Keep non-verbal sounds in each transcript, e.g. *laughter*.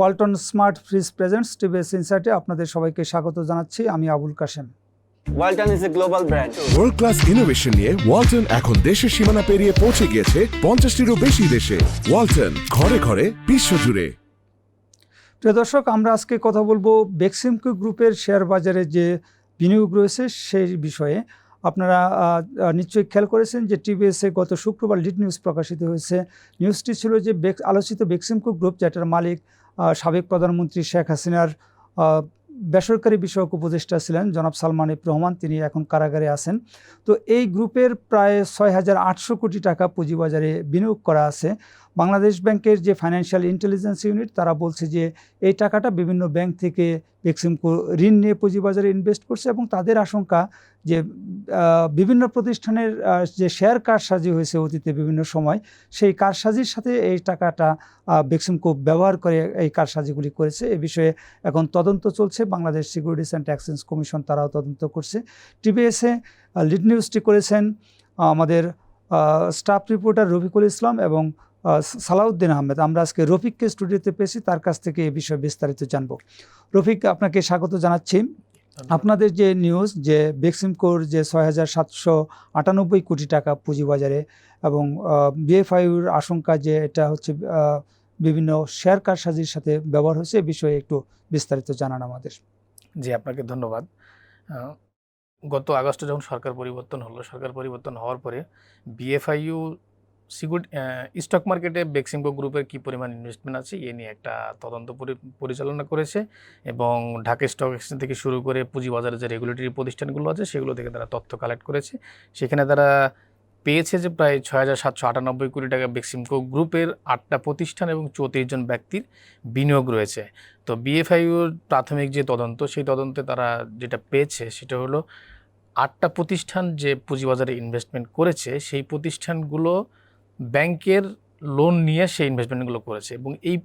Walton smart fridge presents TVS ইনসাইটে আপনাদের সবাইকে স্বাগত জানাচ্ছি। আমি Abul Kashem. Walton is a global brand. World class innovation নিয়ে ওয়ালটন এখন দেশের সীমানা পেরিয়ে পৌঁছে গিয়েছে পঞ্চাশটিরও বেশি দেশে। ওয়ালটন ঘরে ঘরে বিশ্বজুড়ে। প্রিয় দর্শক আমরা আজকে কথা বলব বেক্সিমকো গ্রুপের শেয়ার বাজারে যে বিনিয়োগ রয়েছে সেই বিষয়ে। আপনারা নিশ্চয়ই খেয়াল করেছেন যে টিভিএসে গত শুক্রবার লিড নিউজ প্রকাশিত হয়েছে। নিউজটি ছিল যে আলোচিত বেক্সিমকো গ্রুপ যেটার মালিক সাবেক প্রধানমন্ত্রী শেখ হাসিনার বেসরকারি বিষয়ক উপদেষ্টা ছিলেন জনাব সালমান ইব রহমান, তিনি এখন কারাগারে আছেন। তো এই গ্রুপের প্রায় ছয় হাজার আটশো কোটি টাকা পুঁজিবাজারে বিনিয়োগ করা আছে। বাংলাদেশ ব্যাংকের যে ফাইন্যান্সিয়াল ইন্টেলিজেন্স ইউনিট তারা বলছে যে এই টাকাটা বিভিন্ন ব্যাংক থেকে বেক্সিমকো ঋণ নিয়ে পুঁজিবাজারে ইনভেস্ট করছে এবং তাদের আশঙ্কা যে বিভিন্ন প্রতিষ্ঠানের যে শেয়ার কারসাজি হয়েছে অতীতে বিভিন্ন সময়, সেই কারসাজির সাথে এই টাকাটা বেক্সিমকো ব্যবহার করে এই কারসাজিগুলি করেছে। এ বিষয়ে এখন তদন্ত চলছে। Bangladesh securities and exchange commission তারাও তদন্ত করছে। টিবিএসে লিড নিউজটি করেছেন আমাদের স্টাফ রিপোর্টার রফিকুল ইসলাম এবং সালাউদ্দিন আহমেদ আমরা আজকে রফিককে স্টুডিওতে পেয়েছি তার কাছ থেকে এ বিষয়ে বিস্তারিত জানব। রফিক আপনাকে স্বাগত জানাচ্ছি। আপনাদের যে নিউজ যে বেক্সিমকোর যে ছয় হাজার সাতশো আটানব্বই কোটি টাকা পুঁজিবাজারে এবং বিএফআইউর আশঙ্কা যে এটা হচ্ছে বিভিন্ন শেয়ার কারসাজির সাথে ব্যবহার হয়েছে এ বিষয়ে একটু বিস্তারিত জানান আমাদের। জি আপনাকে ধন্যবাদ। গত আগস্টে যখন সরকার পরিবর্তন হলো সরকার পরিবর্তন হওয়ার পরে বিএফআইইউ সিকিউর স্টক মার্কেটে বেক্সিমকো গ্রুপের কী পরিমাণ ইনভেস্টমেন্ট আছে এ নিয়ে একটা তদন্ত পরি- পরিচালনা করেছে এবং ঢাকা স্টক এক্সচেঞ্জ থেকে শুরু করে পুঁজিবাজারে যে রেগুলেটরি প্রতিষ্ঠানগুলো আছে সেগুলো থেকে তারা তথ্য কালেক্ট করেছে। সেখানে তারা পেয়েছে যে প্রায় ছয় হাজার সাতশো আটানব্বই কোটি টাকা বেক্সিমকো গ্রুপের আটটা প্রতিষ্ঠান এবং চৌত্রিশ জন ব্যক্তির বিনিয়োগ রয়েছে। তো বিএফআইউর প্রাথমিক যে তদন্ত, সেই তদন্তে তারা যেটা পেয়েছে সেটা হলো আটটা প্রতিষ্ঠান যে পুঁজিবাজারে ইনভেস্টমেন্ট করেছে, সেই প্রতিষ্ঠানগুলো ব্যাংকের লোন নিয়ে সেই ইনভেস্টমেন্টগুলো করেছে এবং এই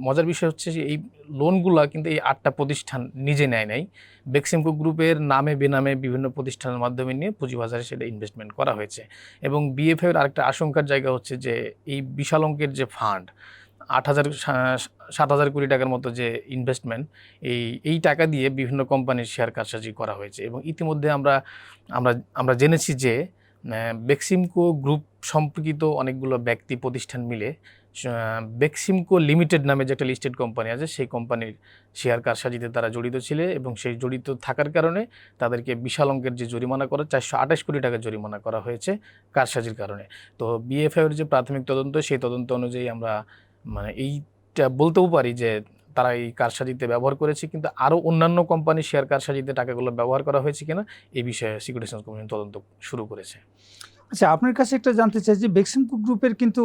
মজার বিষয় হচ্ছে যে এই লোনগুলো কিন্তু এই আটটা প্রতিষ্ঠান নিজে নেয় নাই। বেক্সিমকো গ্রুপের নামে বেনামে বিভিন্ন প্রতিষ্ঠানের মাধ্যমে নিয়ে পুঁজিবাজারে সেটা ইনভেস্টমেন্ট করা হয়েছে এবং বিএফআইয়ের আরেকটা আশঙ্কার জায়গা হচ্ছে যে এই বিশাল অঙ্কের যে ফান্ড আট হাজার সাত হাজার কোটি টাকার মতো যে ইনভেস্টমেন্ট এই এই টাকা দিয়ে বিভিন্ন কোম্পানির শেয়ার কারসাজি করা হয়েছে এবং ইতিমধ্যে আমরা আমরা আমরা জেনেছি যে বেক্সিমকো গ্রুপ সম্পর্কিত অনেকগুলো ব্যক্তি প্রতিষ্ঠান মিলে বেক্সিমকো লিমিটেড নামে যে একটা লিস্টেড কোম্পানি আছে, সেই কোম্পানির শেয়ার কারসাজিতে তারা জড়িত ছিল এবং সেই জড়িত থাকার কারণে তাদেরকে বিশাল অঙ্কের যে জরিমানা করা, চারশো আঠাশ কোটি টাকা জরিমানা করা হয়েছে কারসাজির কারণে। তো বিএফআইয়ের যে প্রাথমিক তদন্ত, সেই তদন্ত অনুযায়ী আমরা মানে এইটা বলতেও পারি যে তারা এই কারসাজিতে ব্যবহার করেছে, কিন্তু আরও অন্যান্য কোম্পানি শেয়ার কারসাজিতে টাকাগুলো ব্যবহার করা হয়েছে কিনা, এই বিষয়ে সিকিউরিটি কমিশন তদন্ত শুরু করেছে। আচ্ছা আপনার কাছে একটা জানতে চাই যে বেক্সিমকো গ্রুপের কিন্তু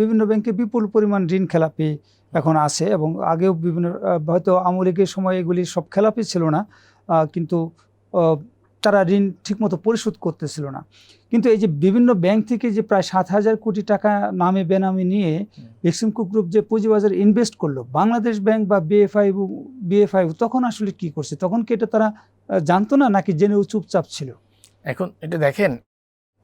বিভিন্ন ব্যাংকে বিপুল পরিমাণ ঋণ খেলাপি এখন আছে এবং আগেও বিভিন্ন হয়তো আমলিগের সময় এগুলি সব খেলাপি ছিল না কিন্তু তারা ঋণ ঠিকমতো পরিশোধ করতেছিল না। কিন্তু এই যে বিভিন্ন ব্যাংক থেকে যে প্রায় সাত হাজার কোটি টাকা নামে বেনামে নিয়ে এক্সিমকো গ্রুপ যে পুঁজিবাজার ইনভেস্ট করল বাংলাদেশ ব্যাংক বা বিএফআই বিএফআই তখন আসলে কি করছে? তখন কি এটা তারা জানতো না নাকি জেনেও চুপচাপ ছিল? এখন এটা দেখেন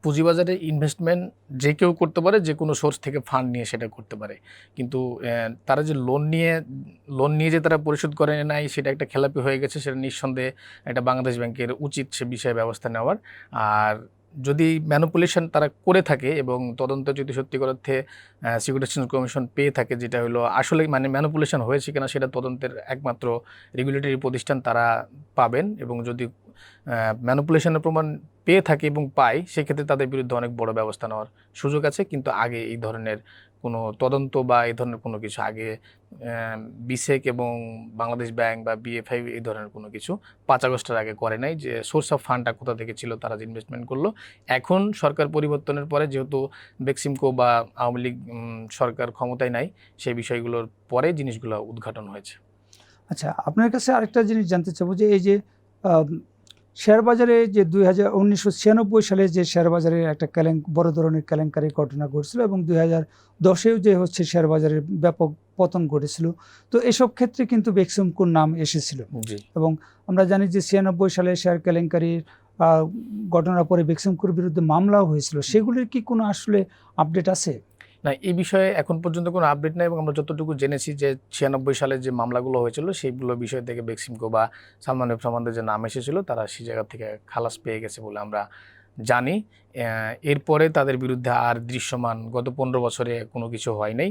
পুঁজিবাজারে ইনভেস্টমেন্ট যে কেউ করতে পারে, যে কোনো সোর্স থেকে ফান্ড নিয়ে সেটা করতে পারে। কিন্তু তারা যে লোন নিয়ে লোন নিয়ে যে তারা পরিশোধ করে নাই, সেটা একটা খেলাপি হয়ে গেছে, সেটা নিঃসন্দেহে একটা বাংলাদেশ ব্যাংকের উচিত সে বিষয়ে ব্যবস্থা নেওয়ার। আর যদি ম্যানুপুলেশন তারা করে থাকে এবং তদন্ত যদি সত্যিকার অর্থে সিকিউরিটি কমিশন পেয়ে থাকে, যেটা হলো আসলে মানে ম্যানুপুলেশন হয়েছে কিনা, সেটা তদন্তের একমাত্র রেগুলেটরি প্রতিষ্ঠান তারা পাবেন। এবং যদি ম্যানুপুলেশনের প্রমাণ পেয়ে থাকে এবং পায়, সেক্ষেত্রে তাদের বিরুদ্ধে অনেক বড় ব্যবস্থা নেওয়ার সুযোগ আছে। কিন্তু আগে এই ধরনের কোনো তদন্ত বা এই ধরনের কোনো কিছু, আগে বিসেক এবং বাংলাদেশ ব্যাংক বা বিএফআই এই ধরনের কোনো কিছু পাঁচ আগস্টের আগে করে নাই। যে সোর্স অফ ফান্ডটা কোথা থেকে ছিল তারা যে ইনভেস্টমেন্ট করল। এখন সরকার পরিবর্তনের পরে যেহেতু বেক্সিমকো বা আওয়ামী লীগ সরকার ক্ষমতায় নাই, সেই বিষয়গুলোর পরে জিনিসগুলো উদ্ঘাটন হয়েছে। আচ্ছা আপনার কাছে আরেকটা জিনিস জানতে চাবো যে এই যে শেয়ার বাজারে যে দুই হাজার উনিশশো ছিয়ানব্বই সালে যে শেয়ার বাজারে একটা কেলেঙ্ক বড় ধরনের কেলেঙ্কারি ঘটনা ঘটছিল এবং দুই হাজার দশেও যে হচ্ছে শেয়ার বাজারের ব্যাপক পতন ঘটেছিল। তো এসব ক্ষেত্রে কিন্তু বেক্সিমকোর নাম এসেছিল? এবং আমরা জানি যে ছিয়ানব্বই সালে শেয়ার কেলেঙ্কারির ঘটনার পরে বেক্সিমকোর বিরুদ্ধে মামলাও হয়েছিল। সেগুলির কি কোনো আসলে আপডেট আছে? না এই বিষয়ে এখন পর্যন্ত কোনো আপডেট নাই এবং আমরা যতটুকু জেনেছি যে ছিয়ানব্বই সালে যে মামলাগুলো হয়েছিল, সেইগুলো বিষয় থেকে বেক্সিমকো বা সালমান এফ যে নাম এসেছিল, তারা সেই জায়গা থেকে খালাস পেয়ে গেছে বলে আমরা জানি। এরপরে তাদের বিরুদ্ধে আর দৃশ্যমান গত পনেরো বছরে কোনো কিছু হয় নাই।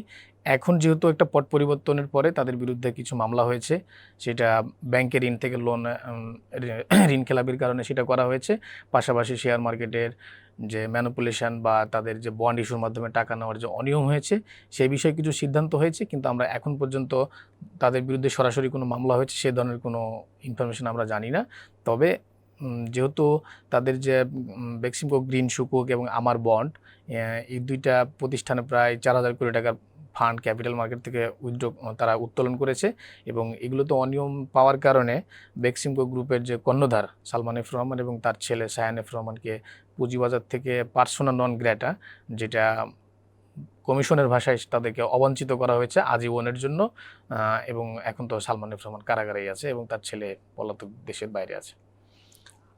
এখন যেহেতু একটা পট পরিবর্তনের পরে তাদের বিরুদ্ধে কিছু মামলা হয়েছে, সেটা ব্যাংকের ঋণ থেকে লোন ঋণ খেলাপির কারণে সেটা করা হয়েছে। পাশাপাশি শেয়ার মার্কেটের যে ম্যানুপুলেশন বা তাদের যে বন্ড ইস্যুর মাধ্যমে টাকা নেওয়ার যে অনিয়ম হয়েছে, সেই বিষয়ে কিছু সিদ্ধান্ত হয়েছে, কিন্তু আমরা এখন পর্যন্ত তাদের বিরুদ্ধে সরাসরি কোনো মামলা হয়েছে, সে ধরনের কোনো ইনফরমেশন আমরা জানি না। তবে যেহেতু তাদের যে বেক্সিমকো গ্রিন সুকুক এবং আমার বন্ড এই দুইটা প্রতিষ্ঠানে প্রায় চার হাজার কোটি টাকার ফান্ড ক্যাপিটাল মার্কেট থেকে উইথড্র তারা উত্তোলন করেছে এবং এগুলোতে অনিয়ম পাওয়ার কারণে বেক্সিমকো গ্রুপের যে কর্ণধার সালমান এফ রহমান এবং তার ছেলে সায়ান এফ রহমানকে পুঁজিবাজার থেকে পার্সোনা নন গ্র্যাটা, যেটা কমিশনের ভাষায় তাদেরকে অবাঞ্ছিত করা হয়েছে আজীবনের জন্য এবং এখন তো সালমান এফ রহমান কারাগারেই আছে এবং তার ছেলে পলাতক দেশের বাইরে আছে।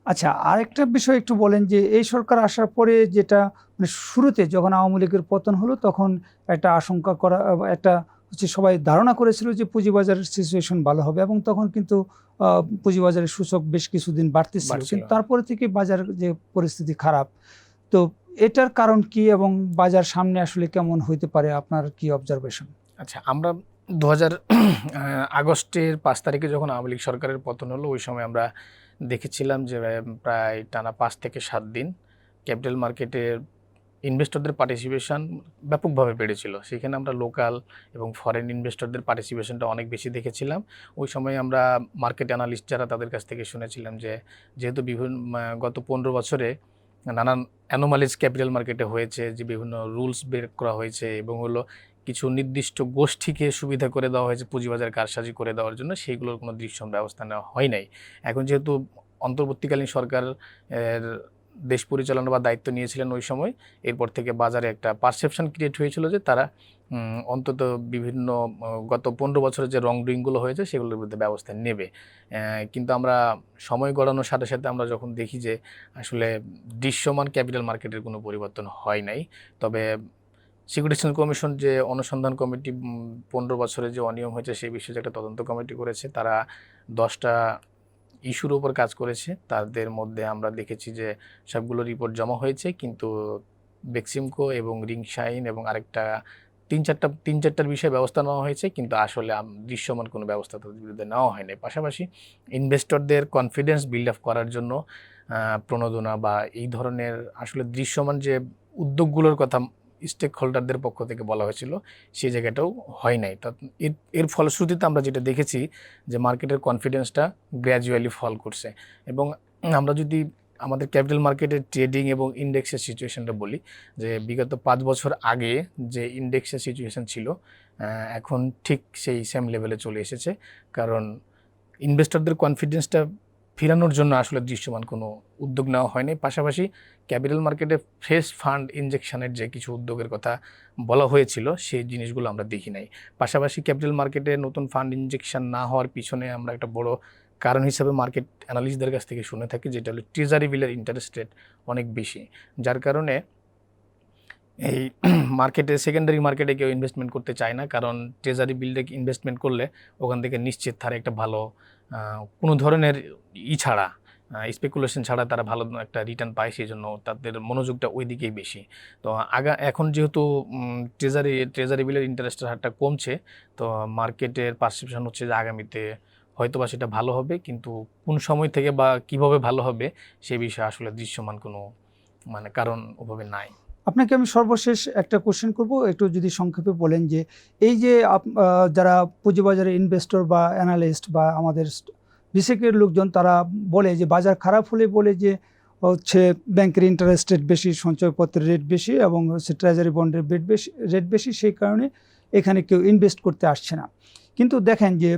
আচ্ছা আরেকটা বিষয় একটু বলেন যে এই সরকার আসার পরে যেটা মানে শুরুতে যখন আওয়ামী লীগের পতন হলো তখন একটা আশঙ্কা করা একটা হচ্ছে সবাই ধারণা করেছিল যে পুঁজিবাজারের সিচুয়েশন ভালো হবে এবং তখন কিন্তু পুঁজিবাজারের সূচক বেশ কিছুদিন বাড়তেছিল। কিন্তু তারপরে থেকে বাজার যে পরিস্থিতি খারাপ তো এটার কারণ কি এবং বাজার সামনে আসলে কেমন হইতে পারে? আপনার কি অবজারভেশন আচ্ছা আমরা দু হাজার আগস্টের পাঁচ তারিখে যখন আওয়ামী লীগ সরকারের পতন হলো, ওই সময় আমরা দেখেছিলাম যে প্রায় টানা পাঁচ থেকে সাত দিন ক্যাপিটাল মার্কেটের ইনভেস্টরদের পার্টিসিপেশন ব্যাপকভাবে বেড়েছিল। সেখানে আমরা লোকাল এবং ফরেন ইনভেস্টরদের পার্টিসিপেশনটা অনেক বেশি দেখেছিলাম। ওই সময় আমরা মার্কেট অ্যানালিস্ট যারা তাদের কাছ থেকে শুনেছিলাম যে, যেহেতু বিভিন্ন গত পনেরো বছরে নানান অ্যানোমালিজ ক্যাপিটাল মার্কেটে হয়েছে, যে বিভিন্ন রুলস বের করা হয়েছে এবং হলো কিছু নির্দিষ্ট গোষ্ঠীকে সুবিধা করে দেওয়া হয়েছে পুঁজিবাজার কারসাজি করে দেওয়ার জন্য, সেইগুলোর কোনো দৃশ্যম ব্যবস্থা নেওয়া হয় নাই। এখন যেহেতু অন্তর্বর্তীকালীন সরকার দেশ পরিচালনা বা দায়িত্ব নিয়েছিলেন ওই সময়, এরপর থেকে বাজারে একটা পারসেপশন ক্রিয়েট হয়েছিল যে তারা অন্তত বিভিন্ন গত পনেরো বছরের যে রং ডুইংগুলো হয়েছে, সেগুলোর বিরুদ্ধে ব্যবস্থা নেবে। কিন্তু আমরা সময় গড়ানোর সাথে সাথে আমরা যখন দেখি যে আসলে দৃশ্যমান ক্যাপিটাল মার্কেটের কোনো পরিবর্তন হয় নাই, তবে সিকিউরিটি কমিশন যে অনুসন্ধান কমিটি পনেরো বছরে যে অনিয়ম হয়েছে, সেই বিষয়ে একটা তদন্ত কমিটি করেছে। তারা দশটা ইস্যুর উপর কাজ করেছে। তাদের মধ্যে আমরা দেখেছি যে সবগুলো রিপোর্ট জমা হয়েছে, কিন্তু বেক্সিমকো এবং রিংশাইন এবং আরেকটা তিন চারটা, তিন চারটার বিষয়ে ব্যবস্থা নেওয়া হয়েছে, কিন্তু আসলে দৃশ্যমান কোনো ব্যবস্থা তাদের বিরুদ্ধে নেওয়া হয়নি। পাশাপাশি ইনভেস্টরদের কনফিডেন্স বিল্ড আপ করার জন্য প্রণোদনা বা এই ধরনের আসলে দৃশ্যমান যে উদ্যোগগুলোর কথা স্টেক হোল্ডারদের পক্ষ থেকে বলা হয়েছিল, সেই জায়গাটাও হয় নাই। তা এর ফলশ্রুতিতে আমরা যেটা দেখেছি যে মার্কেটের কনফিডেন্সটা গ্র্যাজুয়ালি ফল করছে এবং আমরা যদি আমাদের ক্যাপিটাল মার্কেটের ট্রেডিং এবং ইন্ডেক্সের সিচুয়েশনটা বলি, যে বিগত পাঁচ বছর আগে যে ইন্ডেক্সের সিচুয়েশন ছিল এখন ঠিক সেই সেম লেভেলে চলে এসেছে। কারণ ইনভেস্টরদের কনফিডেন্সটা ফেরানোর জন্য আসলে দৃশ্যমান কোনো উদ্যোগ নেওয়া হয়নি। পাশাপাশি ক্যাপিটাল মার্কেটে ফ্রেশ ফান্ড ইনজেকশনের যে কিছু উদ্যোগের কথা বলা হয়েছিল, সেই জিনিসগুলো আমরা দেখি নাই। পাশাপাশি ক্যাপিটাল মার্কেটে নতুন ফান্ড ইনজেকশন না হওয়ার পিছনে আমরা একটা বড় কারণ হিসাবে মার্কেট অ্যানালিস্টদের কাছ থেকে শুনে থাকি, যেটা হলো ট্রেজারি বিলের ইন্টারেস্ট রেট অনেক বেশি। যার কারণে এই *clears throat* মার্কেটে সেকেন্ডারি মার্কেটে কেউ ইনভেস্টমেন্ট করতে চায় না, কারণ ট্রেজারি বিল্ডে ইনভেস্টমেন্ট করলে ওখান থেকে নিশ্চিত তার একটা ভালো কোনো ধরনের ই ছাড়া স্পেকুলেশন ছাড়া তারা ভালো একটা রিটার্ন পায় সেই জন্য তাদের মনোযোগটা ওই দিকেই বেশি। তো আগা, এখন যেহেতু ট্রেজারি ট্রেজারি বিলের ইন্টারেস্টের হারটা কমছে, তো মার্কেটের পারসেপশন হচ্ছে যে আগামীতে হয়তো বা সেটা ভালো হবে, কিন্তু কোন সময় থেকে বা কীভাবে ভালো হবে সে বিষয়ে আসলে দৃশ্যমান কোনো মানে কারণ ওভাবে নাই। আপনাকে আমি সর্বশেষ একটা কোশ্চেন করব। একটু যদি সংক্ষেপে বলেন যে এই যে আপ- যারা পুঁজিবাজারে ইনভেস্টর বা অ্যানালিস্ট বা আমাদের বিসেকের লোকজন তারা বলে যে বাজার খারাপ হলে বলে যে হচ্ছে ব্যাংকের ইন্টারেস্ট রেট বেশি সঞ্চয়পত্রের রেট বেশি এবং হচ্ছে ট্রেজারি বন্ডের রেট বেশি রেট বেশি সেই কারণে এখানে কেউ ইনভেস্ট করতে আসছে না। কিন্তু দেখেন যে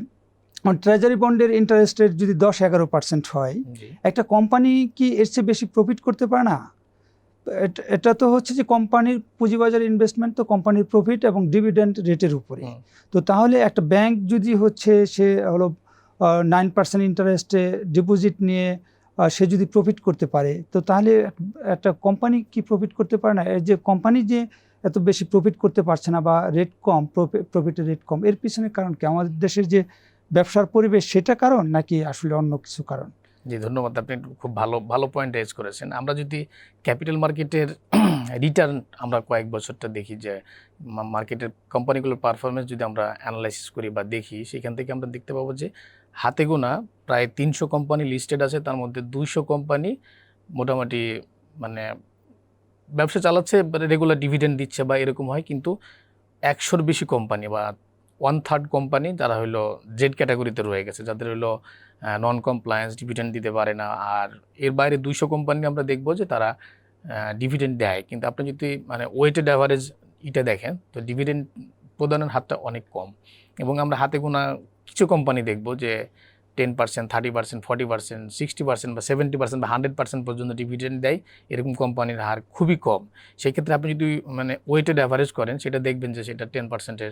ট্রেজারি বন্ডের ইন্টারেস্ট রেট যদি দশ এগারো পার্সেন্ট হয় একটা কোম্পানি কি এর চেয়ে বেশি প্রফিট করতে পারে না? এট- এটা তো হচ্ছে যে কোম্পানির পুঁজিবাজার ইনভেস্টমেন্ট তো কোম্পানির প্রফিট এবং ডিভিডেন্ড রেটের উপরে। তো তাহলে একটা ব্যাংক যদি হচ্ছে সে হলো নাইন পার্সেন্ট ইন্টারেস্টে ডিপোজিট নিয়ে সে যদি প্রফিট করতে পারে তো তাহলে একটা কোম্পানি কি প্রফিট করতে পারে না? যে কোম্পানি যে এত বেশি প্রফিট করতে পারছে না বা রেট কম প্রফিটের রেট কম এর পিছনে কারণ কি? আমাদের দেশের যে ব্যবসার পরিবেশ সেটা কারণ নাকি আসলে অন্য কিছু কারণ? জি, ধন্যবাদ। আপনি খুব ভালো ভালো পয়েন্ট রেজ করেছেন। আমরা যদি ক্যাপিটাল মার্কেটের রিটার্ন আমরা কয়েক বছরটা দেখি যে মার্কেটের কোম্পানিগুলোর পারফরমেন্স যদি আমরা অ্যানালাইসিস করি বা দেখি, সেখান থেকে আমরা দেখতে পাবো যে, হাতে গোনা প্রায় তিনশো কোম্পানি লিস্টেড আছে, তার মধ্যে দুইশো কোম্পানি মোটামুটি মানে ব্যবসা চালাচ্ছে রেগুলার ডিভিডেন্ড দিচ্ছে বা এরকম হয়, কিন্তু একশোর বেশি কোম্পানি বা ওয়ান থার্ড কোম্পানি যারা হলো জেড ক্যাটাগরিতে রয়ে গেছে, যাদের হলো নন কমপ্লায়েন্স ডিভিডেন্ড দিতে পারে না। আর এর বাইরে দুইশো কোম্পানি আমরা দেখব যে তারা ডিভিডেন্ড দেয়। কিন্তু আপনি যদি মানে ওয়েটেড অ্যাভারেজ এটা দেখেন, তো ডিভিডেন্ড প্রদানের হাতটা অনেক কম। এবং আমরা হাতে গোনা কিছু কোম্পানি দেখব যে ten percent thirty percent forty percent sixty percent বা সেভেন্টি পার্সেন্ট বা হান্ড্রেড পার্সেন্ট পর্যন্ত ডিভিডেন্ড দেয়, এরকম কোম্পানির হার খুবই কম। সেই ক্ষেত্রে আপনি যদি মানে ওয়েটেড অ্যাভারেজ করেন, সেটা দেখবেন যে সেটা টেন পার্সেন্টের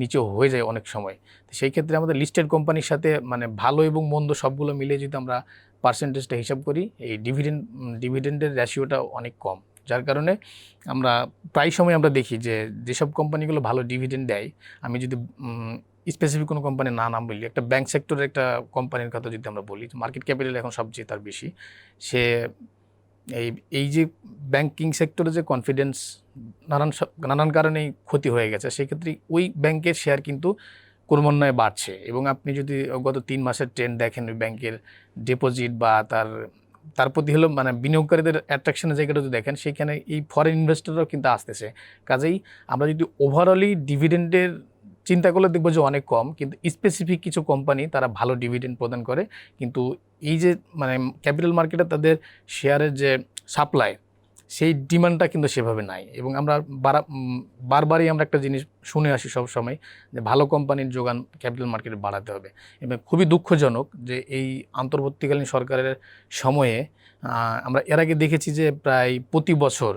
নিচেও হয়ে যায় অনেক সময়। তো সেই ক্ষেত্রে আমাদের লিস্টেড কোম্পানির সাথে মানে ভালো এবং মন্দ সবগুলো মিলে যদি আমরা পার্সেন্টেজটা হিসাব করি, এই ডিভিডেন্ড ডিভিডেন্ডের রেশিওটা অনেক কম। যার কারণে আমরা প্রায় সময় আমরা দেখি যে যেসব কোম্পানিগুলো ভালো ডিভিডেন্ড দেয়, আমি যদি স্পেসিফিক কোনো কোম্পানির না নাম বলি, একটা ব্যাংক সেক্টরের একটা কোম্পানির কথা যদি আমরা বলি মার্কেট ক্যাপিটাল এখন সবচেয়ে তার বেশি। সে এই এই যে ব্যাংকিং সেক্টরে যে কনফিডেন্স নানান নানান কারণেই ক্ষতি হয়ে গেছে সেক্ষেত্রে ওই ব্যাংকের শেয়ার কিন্তু ক্রমান্বয়ে বাড়ছে। এবং আপনি যদি গত তিন মাসের ট্রেন্ড দেখেন, ওই ব্যাংকের ডিপোজিট বা তার তার প্রতি হলো মানে বিনিয়োগকারীদের অ্যাট্রাকশনের জায়গাটা যদি দেখেন সেখানে এই ফরেন ইনভেস্টররাও কিন্তু আসতেছে। কাজেই আমরা যদি ওভারঅলি ডিভিডেন্ডের চিন্তা করলে দেখব যে অনেক কম, কিন্তু স্পেসিফিক কিছু কোম্পানি তারা ভালো ডিভিডেন্ড প্রদান করে। কিন্তু এই যে মানে ক্যাপিটাল মার্কেটে তাদের শেয়ারের যে সাপ্লাই সেই ডিমান্ডটা কিন্তু সেভাবে নাই। এবং আমরা বারবারই আমরা একটা জিনিস শুনে আসি সব সময়, যে ভালো কোম্পানির যোগান ক্যাপিটাল মার্কেটে বাড়াতে হবে। এবং খুবই দুঃখজনক যে এই অন্তর্বর্তীকালীন সরকারের সময়ে আমরা এর আগে দেখেছি যে প্রায় প্রতি বছর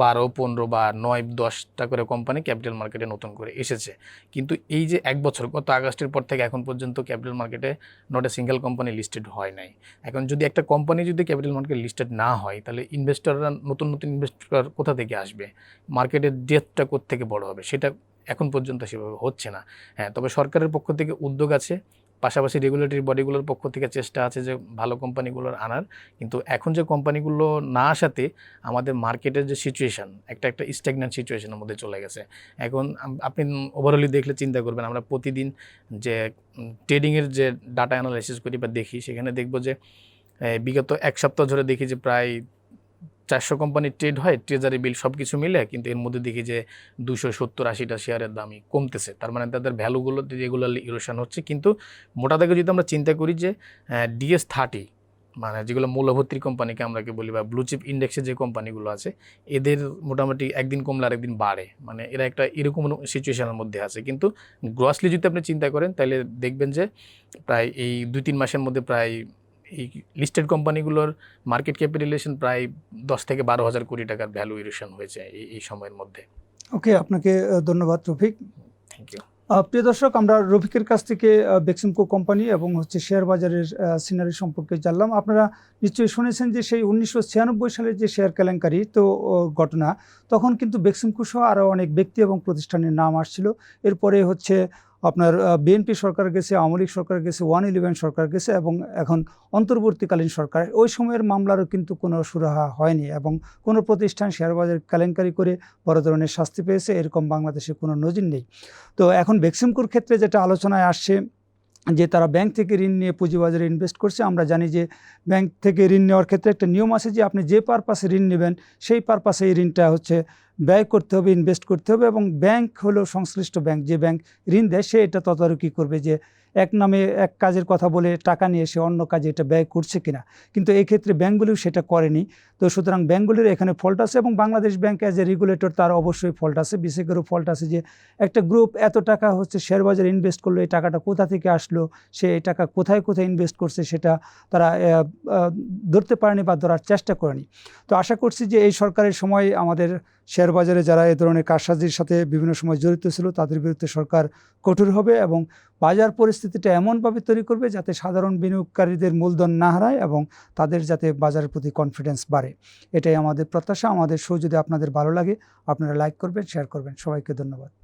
বারো, পনেরো বা নয়, দশটা করে কোম্পানি ক্যাপিটাল মার্কেটে নতুন করে এসেছে। কিন্তু এই যে এক বছর, গত আগস্টের পর থেকে এখন পর্যন্ত ক্যাপিটাল মার্কেটে not a single company listed হয় নাই। এখন যদি একটা কোম্পানি যদি ক্যাপিটাল মার্কেট লিস্টেড না হয়, তাহলে ইনভেস্টররা নতুন নতুন ইনভেস্টর কোথা থেকে আসবে? মার্কেটের ডেথটা থেকে বড় হবে? সেটা এখন পর্যন্ত সেভাবে হচ্ছে না। হ্যাঁ তবে সরকারের পক্ষ থেকে উদ্যোগ আছে। পাশাপাশি রেগুলেটরি বডিগুলোর পক্ষ থেকে চেষ্টা আছে যে ভালো কোম্পানিগুলোর আনার। কিন্তু এখন যে কোম্পানিগুলো না আসাতে আমাদের মার্কেটের যে সিচুয়েশন একটা একটা স্ট্যাগনেন্ট সিচুয়েশনের মধ্যে চলে গেছে। এখন আপনি ওভারঅলি দেখলে চিন্তা করবেন, আমরা প্রতিদিন যে ট্রেডিংয়ের যে ডাটা অ্যানালাইসিস করি বা দেখি, সেখানে দেখব যে বিগত এক সপ্তাহ ধরে দেখি যে প্রায় চারশো কোম্পানির ট্রেড হয় ট্রেজারি বিল সব কিছু মিলে কিন্তু এর মধ্যে দেখি যে দুশো সত্তর আশিটা শেয়ারের দামই কমতেছে। তার মানে তাদের ভ্যালুগুলো রেগুলারলি ইরোশন হচ্ছে কিন্তু মোটা দাগে যদি আমরা চিন্তা করি যে ডিএস থার্টি মানে যেগুলো মূল্যভর্তির কোম্পানিকে আমরা কি বলি বা ব্লু চিপ ইন্ডেক্সের যে কোম্পানিগুলো আছে, এদের মোটামুটি একদিন কমলে আরেকদিন বাড়ে। মানে এরা একটা এরকম সিচুয়েশনের মধ্যে আছে। কিন্তু গ্রসলি যদি আপনি চিন্তা করেন, তাহলে দেখবেন যে প্রায় এই দুই তিন মাসের মধ্যে প্রায় এই লিস্টেড কোম্পানিগুলোর মার্কেট ক্যাপিটালেশন প্রায় দশ থেকে বারো হাজার কোটি টাকার ভ্যালু ভ্যালুয়েশন হয়েছে এই এই সময়ের মধ্যে। ওকে আপনাকে ধন্যবাদ রফিক। থ্যাংক ইউ প্রিয় দর্শক আমরা রফিকের কাছ থেকে বেক্সিমকো কোম্পানি এবং হচ্ছে শেয়ার বাজারের সিনারি সম্পর্কে জানলাম। আপনারা নিশ্চয়ই শুনেছেন যে সেই উনিশশো ছিয়ানব্বই সালের যে শেয়ার কেলেঙ্কারি তো ঘটনা তখন কিন্তু বেক্সিমকো সহ আরও অনেক ব্যক্তি এবং প্রতিষ্ঠানের নাম আসছিল। এরপরে হচ্ছে আপনার বিএনপি সরকার গেছে, আওয়ামী লীগ সরকার গেছে, ওয়ান ইলেভেন সরকার গেছে এবং এখন অন্তর্বর্তীকালীন সরকার। ওই সময়ের মামলারও কিন্তু কোনো সুরাহা হয়নি এবং কোনো প্রতিষ্ঠান শেয়ার বাজার কেলেঙ্কারি করে বড় ধরনের শাস্তি পেয়েছে, এরকম বাংলাদেশে কোনো নজির নেই। তো এখন বেক্সিমকোর ক্ষেত্রে যেটা আলোচনায় আসছে যে তারা ব্যাংক থেকে ঋণ নিয়ে পুঁজিবাজারে ইনভেস্ট করছে, আমরা জানি যে ব্যাংক থেকে ঋণ নেওয়ার ক্ষেত্রে একটা নিয়ম আছে যে আপনি যে পারপাসে ঋণ নেবেন, সেই পারপাসে এই ঋণটা হচ্ছে ব্যয় করতে হবে ইনভেস্ট করতে হবে এবং ব্যাংক হলো সংশ্লিষ্ট ব্যাংক, যে ব্যাংক ঋণ দেয় সে এটা তদারকি করবে যে এক নামে এক কাজের কথা বলে টাকা নিয়ে সে অন্য কাজে এটা ব্যয় করছে কিনা। কিন্তু এই ক্ষেত্রে ব্যাংকগুলিও সেটা করেনি। তো সুতরাং ব্যাংকগুলির এখানে ফল্ট আছে এবং Bangladesh bank as a regulator তার অবশ্যই ফল্ট আছে। বিশেষ করে ফল্ট আছে যে একটা গ্রুপ এত টাকা হচ্ছে শেয়ার বাজারে ইনভেস্ট করল, এই টাকাটা কোথা থেকে আসলো, সে এই টাকা কোথায় কোথায় ইনভেস্ট করছে সেটা তারা ধরতে পারেনি বা ধরার চেষ্টা করেনি। তো আশা করছি যে এই সরকারের সময় আমাদের শেয়ার বাজারে যারা এ ধরনের কারসাজির সাথে বিভিন্ন সময় জড়িত ছিল, তাদের বিরুদ্ধে সরকার কঠোর হবে এবং বাজার পরিস্থিতিটা এমনভাবে তৈরি করবে যাতে সাধারণ বিনিয়োগকারীদের মূলধন না হারায় এবং তাদের যাতে বাজারের প্রতি কনফিডেন্স বাড়ে। এটাই আমাদের প্রত্যাশা। আমাদের শো যদি আপনাদের ভালো লাগে, আপনারা লাইক করবেন শেয়ার করবেন। সবাইকে ধন্যবাদ।